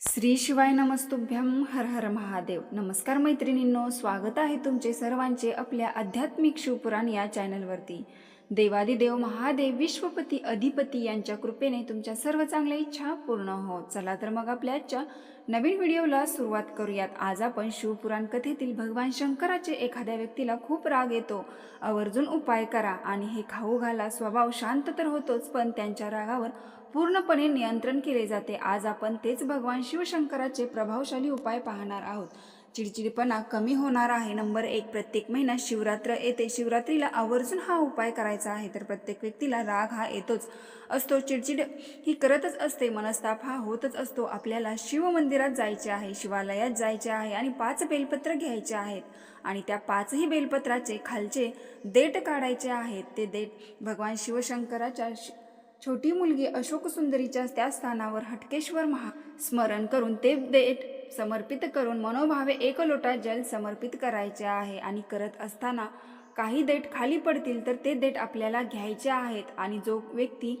श्री शिवाय नमस्तुभ्यम हर हर महादेव. नमस्कार मैत्रिणींनो स्वागत आहे तुमचे सर्वांचे आपल्या आध्यात्मिक शिवपुराण या चॅनलवरती देवादिदेव महादेव विश्वपती अधिपती यांच्या कृपेने तुमच्या सर्व चांगल्या इच्छा पूर्ण हो. चला तर मग आपल्या आजच्या नवीन व्हिडिओला सुरुवात करूयात. आज आपण शिवपुराण कथेतील भगवान शंकराचे एखाद्या व्यक्तीला खूप राग येतो. आवर्जून उपाय करा आणि हे खाऊ घाला. स्वभाव शांत तर होतोच पण त्यांच्या रागावर पूर्णपणे नियंत्रण केले जाते. आज आपण तेच भगवान शिवशंकराचे प्रभावशाली उपाय पाहणार आहोत. चिडचिडपणा कमी होणार आहे. नंबर एक प्रत्येक महिन्यात शिवरात्र येते. शिवरात्रीला आवर्जून हा उपाय करायचा आहे तर प्रत्येक व्यक्तीला राग हा येतोच असतो. चिडचिड ही करतच असते मनस्ताप हा होतच असतो. आपल्याला शिव मंदिरात जायचे आहे शिवालयात जायचे आहे आणि पाच बेलपत्र घ्यायचे आहेत आणि त्या पाचही बेलपत्राचे खालचे देठ काढायचे आहेत. ते देठ भगवान शिवशंकराच्या शि- छोटी मुलगी अशोक सुंदरीच्या त्या स्थानावर हटकेश्वर महा स्मरण करून ते देठ समर्पित करून मनोभावे एक लोटा जल समर्पित करायचे आहे आणि करत असताना काही देठ खाली पडतील तर ते देठ आपल्याला घ्यायचे आहेत. आणि जो व्यक्ती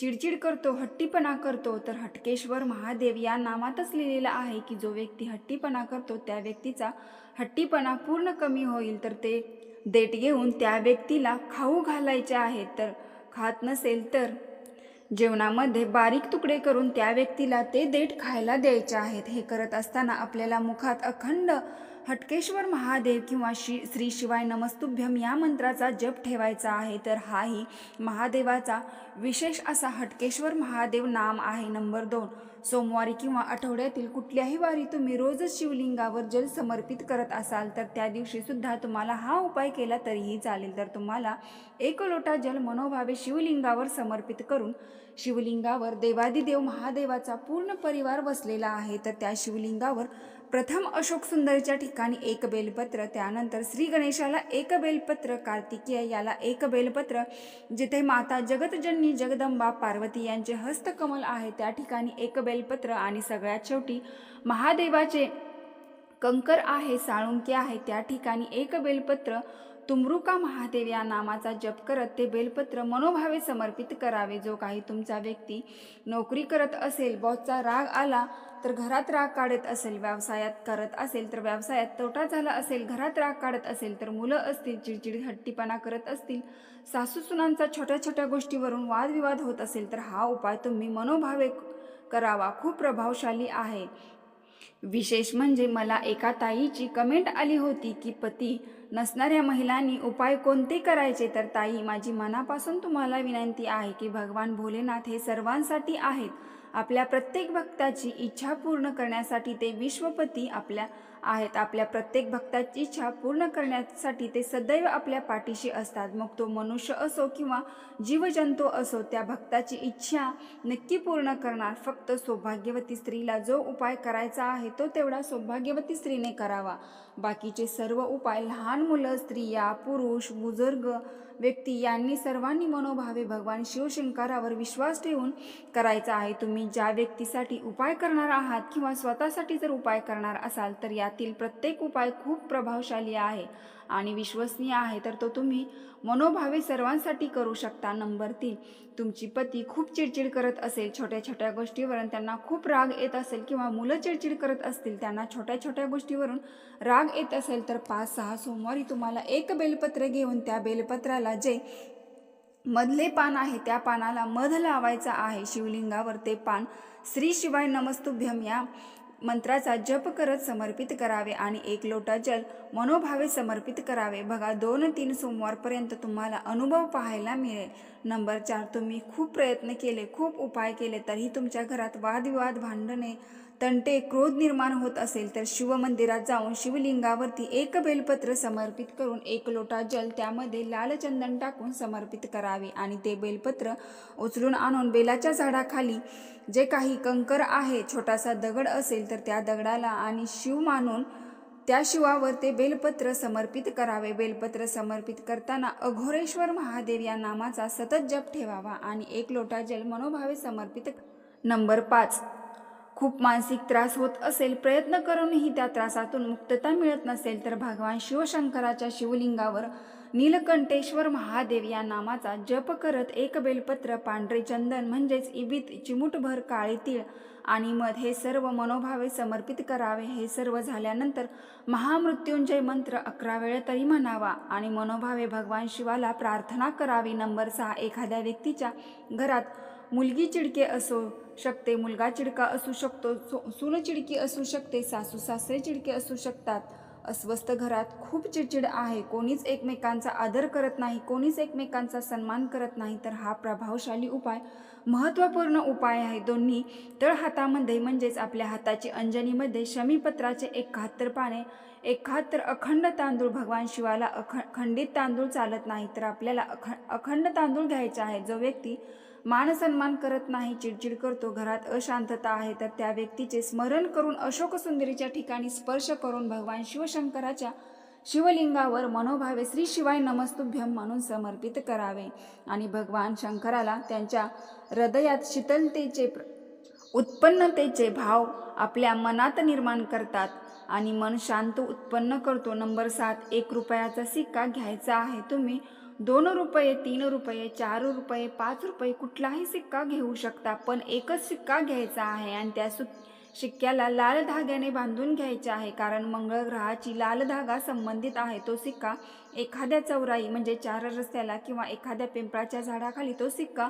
चिडचिड करतो हट्टीपणा करतो तर हटकेश्वर महादेव या नामातच लिहिलेलं आहे की जो व्यक्ती हट्टीपणा करतो त्या व्यक्तीचा हट्टीपणा पूर्ण कमी होईल तर ते देठ घेऊन त्या व्यक्तीला खाऊ घालायचे आहेत. तर खात नसेल तर जेवणामध्ये बारीक तुकडे करून त्या व्यक्तीला ते देठ खायला द्यायचे आहेत. हे करत असताना आपल्याला मुखात अखंड हटकेश्वर महादेव किंवा श्री श्री शिवाय नमस्तुभ्यम या मंत्राचा जप ठेवायचा आहे तर हाही महादेवाचा विशेष असा हटकेश्वर महादेव नाम आहे नंबर दोन. सोमवारी किंवा आठवड्यातील कुठल्याही वारी तुम्ही रोजच शिवलिंगावर जल समर्पित करत असाल तर त्या दिवशी सुद्धा तुम्हाला हा उपाय केला तरीही चालेल. तर तुम्हाला एक लोटा जल मनोभावे शिवलिंगावर समर्पित करून शिवलिंगावर देवादिदेव महादेवाचा पूर्ण परिवार बसलेला आहे तर त्या शिवलिंगावर प्रथम अशोक सुंदरच्या ठिकाणी एक बेलपत्र त्यानंतर श्री गणेशाला एक बेलपत्र कार्तिकीय याला एक बेलपत्र जिथे माता जगतजननी जगदंबा पार्वती यांचे हस्तकमल आहे त्या ठिकाणी एक बेलपत्र आणि सगळ्यात शेवटी महादेवाचे कंकर आहे साळुंके आहे त्या ठिकाणी एक बेलपत्र. तुमरुका महादेव या नामाचा जप करत ते बेलपत्र मनोभावे समर्पित करावे. जो काही तुमचा व्यक्ती नोकरी करत असेल बॉसचा राग आला तर घरात राग काढत असेल व्यवसायात करत असेल तर व्यवसायात तोटा झाला असेल घरात राग काढत असेल तर मुलं असतील चिडचिड हट्टीपणा करत असतील सासू सुनांचा छोट्या छोट्या गोष्टीवरून वादविवाद होत असेल तर हा उपाय तुम्ही मनोभावे करावा. खूप प्रभावशाली आहे. विशेष म्हणजे मला एका ताईची कमेंट आली होती की पती नसणाऱ्या महिलांनी उपाय कोणते करायचे? तर ताई माझी मनापासून तुम्हाला विनंती आहे की भगवान भोलेनाथ हे सर्वांसाठी आहेत. आपल्या प्रत्येक भक्ताची इच्छा पूर्ण करण्यासाठी ते विश्वपती आपल्या आहेत. आपल्या प्रत्येक भक्ताची इच्छा पूर्ण करण्यासाठी ते सदैव आपल्या पाठीशी असतात. मग तो मनुष्य असो किंवा जीवजंतू असो त्या भक्ताची इच्छा नक्की पूर्ण करणार. फक्त सौभाग्यवती स्त्रीला जो उपाय करायचा आहे तो तेवढा सौभाग्यवती स्त्रीने करावा. बाकीचे सर्व उपाय लहान मुलं स्त्रिया पुरुष बुजुर्ग व्यक्ती यांनी सर्वांनी मनोभावे भगवान शिवशंकरावर विश्वास ठेवून करायचा आहे. तुम्ही ज्या व्यक्तीसाठी उपाय करणार आहात किंवा स्वतःसाठी जर उपाय करणार असाल तर या यातील प्रत्येक उपाय खूप प्रभावशाली आहे आणि विश्वसनीय आहे तर तो तुम्ही मनोभावे सर्वांसाठी करू शकता. नंबर तीन तुमची पती खूप चिडचिड करत असेल छोट्या छोट्या गोष्टीवरून त्यांना खूप राग येत असेल किंवा मुलं चिडचिड करत असतील त्यांना छोट्या छोट्या गोष्टीवरून राग येत असेल तर पाच सहा सोमवारी तुम्हाला एक बेलपत्र घेऊन त्या बेलपत्राला जे मधले पान आहे त्या पानाला मध लावायचा आहे. शिवलिंगावर ते पान श्री शिवाय नमस्तुभ्यम या मंत्राचा जप करत समर्पित करावे आणि एक लोटा जल मनोभावे समर्पित करावे. बघा दोन तीन सोमवारपर्यंत तुम्हाला अनुभव पाहायला मिळेल. नंबर चार तुम्ही खूप प्रयत्न केले खूप उपाय केले तरीही तुमच्या घरात वादविवाद भांडणे तंटे क्रोध निर्माण होत असेल तर शिवमंदिरात जाऊन शिवलिंगावरती एक बेलपत्र समर्पित करून एक लोटा जल त्यामध्ये लाल चंदन टाकून समर्पित करावे आणि ते बेलपत्र उचलून आणून बेलाच्या झाडाखाली जे काही कंकर आहे छोटासा दगड असेल तर त्या दगडाला आणि शिव मानून त्या शिवावर ते बेलपत्र समर्पित करावे. बेलपत्र समर्पित करताना अघोरेश्वर महादेव या नामाचा सतत जप ठेवावा आणि एक लोटा जल मनोभावे समर्पित नंबर पाच. खूप मानसिक त्रास होत असेल प्रयत्न करूनही त्या त्रासातून मुक्तता मिळत नसेल तर भगवान शिवशंकराच्या शिवलिंगावर नीलकंठेश्वर महादेव या नामाचा जप करत एक बेलपत्र पांढरे चंदन म्हणजेच इबित चिमुटभर काळे तीळ आणि मध हे सर्व मनोभावे समर्पित करावे. हे सर्व झाल्यानंतर महामृत्युंजय मंत्र अकरा वेळ तरी म्हणावा आणि मनोभावे भगवान शिवाला प्रार्थना करावी. नंबर सहा एखाद्या व्यक्तीच्या घरात मुलगी चिडके असू शकते मुलगा चिडका असू शकतो सु- सून चिडकी असू शकते सासू सासरे चिडके असू शकतात. अस्वस्थ घरात खूप चिडचिड आहे. कोणीच एकमेकांचा आदर करत नाही कोणीच एकमेकांचा सन्मान करत नाही तर हा प्रभावशाली उपाय महत्त्वपूर्ण उपाय आहे. दोन्ही तळहातामध्ये म्हणजेच आपल्या हाताची अंजनीमध्ये शमीपत्राचे एकाहत्तर पाने एकाहत्तर अखंड तांदूळ भगवान शिवाला अख खंडित तांदूळ चालत नाही तर आपल्याला अख अखंड तांदूळ घ्यायचा आहे जो व्यक्ती मानसन्मान करत नाही चिडचिड करतो घरात अशांतता आहे तर त्या व्यक्तीचे स्मरण करून अशोक सुंदरीच्या ठिकाणी स्पर्श करून भगवान शिवशंकराच्या शिवलिंगावर मनोभावे श्री शिवाय नमस्तुभ्यम म्हणून समर्पित करावे. आणि भगवान शंकराला त्यांच्या हृदयात शीतलतेचे उत्पन्नतेचे भाव आपल्या मनात निर्माण करतात आणि मन शांत उत्पन्न करतो. नंबर सात एक रुपयाचा सिक्का घ्यायचा आहे तुम्ही दोन रुपये तीन रुपये चार रुपये पाच रुपये कुठलाही सिक्का घेऊ शकता पण एकच सिक्का घ्यायचा आहे आणि त्या सु शिक्क्याला लाल धाग्याने बांधून घ्यायचे आहे. कारण मंगळ ग्रहाची लाल धागा संबंधित आहे. तो सिक्का एखाद्या चौराई म्हणजे चार रस्त्याला किंवा एखाद्या पिंपळाच्या झाडाखाली तो सिक्का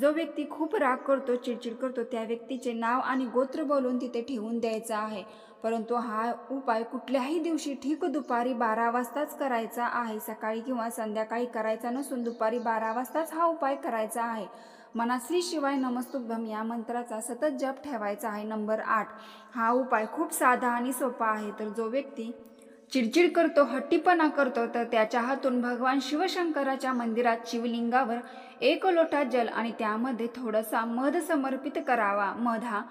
जो व्यक्ती खूप राग करतो चिडचिड करतो त्या व्यक्तीचे नाव आणि गोत्र बोलून तिथे ठेवून द्यायचा आहे. परंतु हा उपाय कुठल्याही दिवशी ठीक दुपारी बारा वाजताच करायचा आहे. सकाळी किंवा संध्याकाळी करायचा नसून दुपारी बारा वाजताच हा उपाय करायचा आहे. मनात श्री शिवाय नमस्तुभम या मंत्राचा सतत जप ठेवायचा आहे. नंबर आठ. हा उपाय खूप साधा आणि सोपा आहे. तर जो व्यक्ती चिडचिड करतो हट्टीपणा करतो तर त्याच्या हातून भगवान शिवशंकराच्या मंदिरात शिवलिंगावर एक लोटा जल आणि त्यामध्ये थोडासा मध समर्पित करावा. मध हा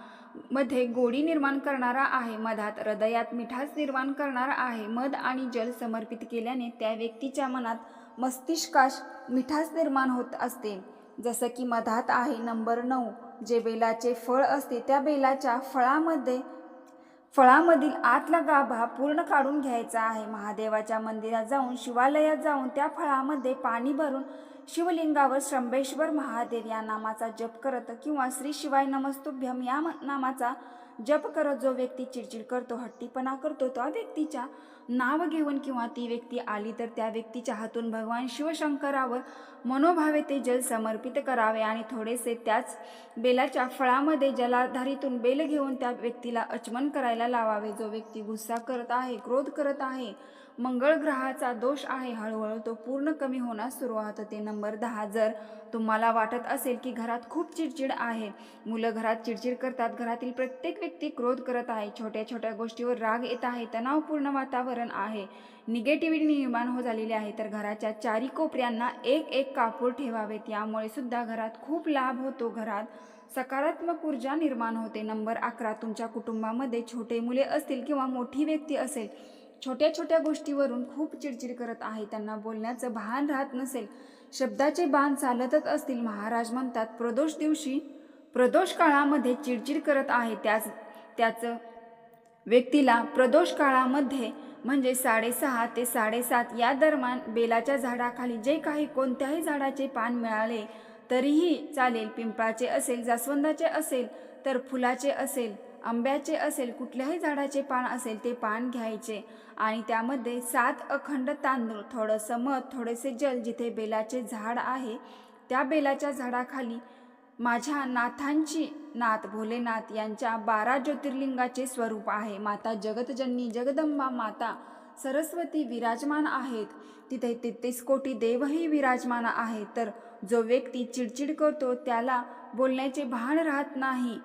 मध्ये गोडी निर्माण करणारा आहे. मधात हृदयात मिठास निर्माण करणारा आहे. मध आणि जल समर्पित केल्याने त्या व्यक्तीच्या मनात मस्तिष्काश मिठास निर्माण होत असते. जसं की मधात आहे नंबर नऊ जे बेलाचे फळ असते त्या बेलाच्या फळामध्ये फळामधील आतला गाभा पूर्ण काढून घ्यायचा आहे. महादेवाच्या मंदिरात जाऊन शिवालयात जाऊन त्या फळामध्ये पाणी भरून शिवलिंगावर श्रंबेश्वर महादेव या नामाचा जप करत किंवा श्री शिवाय नमस्तुभ्यम या नामाचा जप करत जो व्यक्ती चिडचिड करतो हट्टीपणा करतो त्या व्यक्तीच्या नाव घेऊन किंवा ती व्यक्ती आली तर त्या व्यक्तीच्या हातून भगवान शिवशंकरावर मनोभावे ते जल समर्पित करावे आणि थोडेसे त्याच बेलाच्या फळामध्ये जलाधारीतून बेल घेऊन त्या व्यक्तीला अचमन करायला लावावे. जो व्यक्ती गुस्सा करत आहे क्रोध करत आहे मंगळ ग्रहाचा दोष आहे. हळूहळू तो पूर्ण कमी होण्यास सुरुवात होते. नंबर दहा जर तुम्हाला वाटत असेल की घरात खूप चिडचिड आहे मुलं घरात चिडचिड करतात घरातील प्रत्येक व्यक्ती क्रोध करत आहे छोट्या छोट्या गोष्टीवर राग येत आहे तणावपूर्ण वातावरण आहे निगेटिव्हिटी निर्माण हो झालेली आहे तर घराच्या चारी कोपऱ्यांना एक एक कापूर ठेवावेत. यामुळे सुद्धा घरात खूप लाभ होतो. घरात सकारात्मक ऊर्जा निर्माण होते. नंबर अकरा तुमच्या कुटुंबामध्ये छोटे मुले असतील किंवा मोठी व्यक्ती असेल छोट्या छोट्या गोष्टीवरून खूप चिडचिड करत आहे. त्यांना बोलण्याचं भान राहत नसेल. शब्दाचे बाण चालतच असतील महाराज म्हणतात. प्रदोष दिवशी प्रदोष काळामध्ये चिडचिड करत आहे. त्याच त्याचं व्यक्तीला प्रदोष काळामध्ये म्हणजे साडेसहा ते साडेसात या दरम्यान बेलाच्या झाडाखाली जे काही कोणत्याही झाडाचे पान मिळाले तरीही चालेल. पिंपळाचे असेल जास्वंदाचे असेल तर फुलाचे असेल. आंब्याचे असेल कुठल्याही झाडाचे पान असेल ते पान घ्यायचे. आणि त्यामध्ये सात अखंड तांदूळ थोडंसं मध थोडेसे जल जिथे बेलाचे झाड आहे त्या बेलाच्या झाडाखाली माझ्या नाथांची नाथ भोलेनाथ यांच्या बारा ज्योतिर्लिंगाचे स्वरूप आहे. माता जगतजननी जगदंबा माता सरस्वती विराजमान आहेत. तिथे तेहतीस कोटी देवही विराजमान आहेत. तर जो व्यक्ती चिडचिड करतो त्याला बोलण्याचे भान राहत नाही.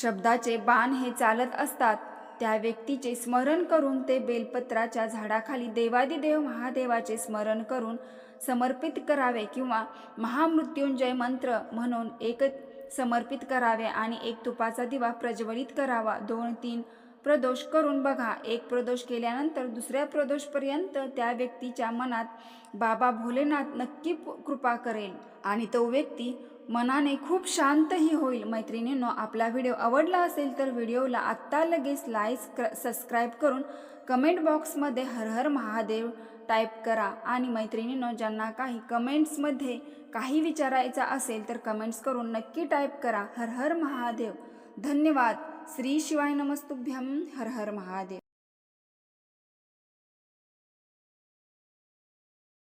शब्दाचे बाण हे चालत असतात. त्या व्यक्तीचे स्मरण करून ते बेलपत्राच्या झाडाखाली देवादिदेव महादेवाचे स्मरण करून समर्पित करावे किंवा महामृत्युंजय मंत्र म्हणून एक समर्पित करावे आणि एक तुपाचा दिवा प्रज्वलित करावा. दोन तीन प्रदोष करून बघा. एक प्रदोष केल्यानंतर दुसऱ्या प्रदोषपर्यंत त्या व्यक्तीच्या मनात बाबा भोलेनाथ नक्की कृपा करेल. आणि तो व्यक्ती मनाने खूप शांतही होईल. मैत्रिणींनो आपला व्हिडिओ आवडला असेल तर व्हिडिओला आत्ता लगेच लाईक सबस्क्राईब करून कमेंट बॉक्समध्ये हर हर महादेव टाईप करा. आणि मैत्रिणींनो ज्यांना काही कमेंट्समध्ये काही विचारायचं असेल तर कमेंट्स करून नक्की टाईप करा. हर हर महादेव. धन्यवाद. श्री शिवाय नमस्तुभ्यम हर हर महादेव.